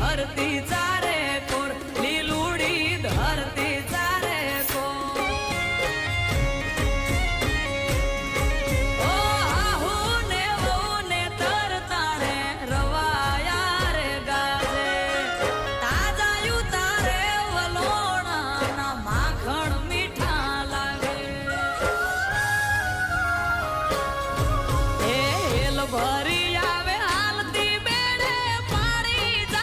धरतीचा.